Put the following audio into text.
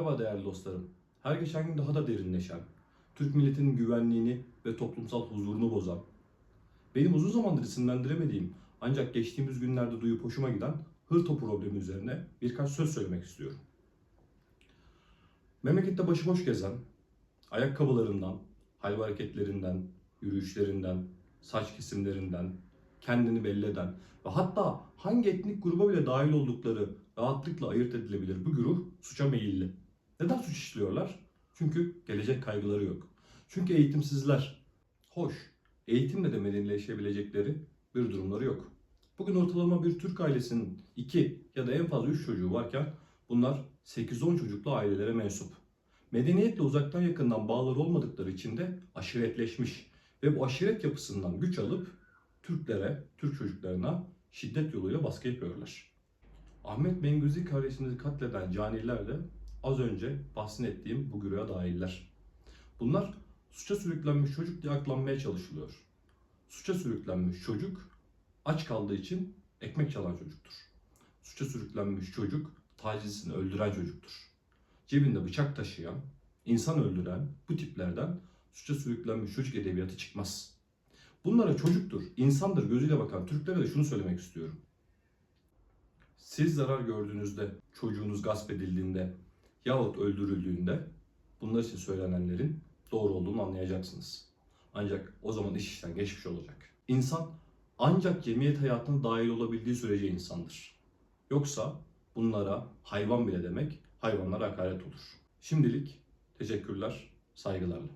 Merhaba değerli dostlarım. Her geçen gün daha da derinleşen, Türk milletinin güvenliğini ve toplumsal huzurunu bozan, benim uzun zamandır isimlendiremediğim ancak geçtiğimiz günlerde duyup hoşuma giden hırto problemi üzerine birkaç söz söylemek istiyorum. Memlekette başıboş gezen, ayakkabılarından, hal hareketlerinden, yürüyüşlerinden, saç kesimlerinden, kendini belli eden ve hatta hangi etnik gruba bile dahil oldukları rahatlıkla ayırt edilebilir bu güruh suça meyilli. Neden suç işliyorlar? Çünkü gelecek kaygıları yok. Çünkü eğitimsizler. Hoş, eğitimle de medenileşebilecekleri bir durumları yok. Bugün ortalama bir Türk ailesinin 2 ya da en fazla 3 çocuğu varken bunlar 8-10 çocuklu ailelere mensup. Medeniyetle uzaktan yakından bağları olmadıkları için de aşiretleşmiş ve bu aşiret yapısından güç alıp Türklere, Türk çocuklarına şiddet yoluyla baskı yapıyorlar. Ahmet Mengüzi kardeşimizi katleden caniler de az önce bahsettiğim bu güruha dahiller. Bunlar suça sürüklenmiş çocuk diye aklanmaya çalışılıyor. Suça sürüklenmiş çocuk aç kaldığı için ekmek çalan çocuktur. Suça sürüklenmiş çocuk tacizini öldüren çocuktur. Cebinde bıçak taşıyan, insan öldüren bu tiplerden suça sürüklenmiş çocuk edebiyatı çıkmaz. Bunlara çocuktur, insandır gözüyle bakan Türklere de şunu söylemek istiyorum. Siz zarar gördüğünüzde, çocuğunuz gasp edildiğinde yahut öldürüldüğünde bunlar için söylenenlerin doğru olduğunu anlayacaksınız. Ancak o zaman iş işten geçmiş olacak. İnsan ancak cemiyet hayatına dahil olabildiği sürece insandır. Yoksa bunlara hayvan bile demek hayvanlara hakaret olur. Şimdilik teşekkürler, saygılarla.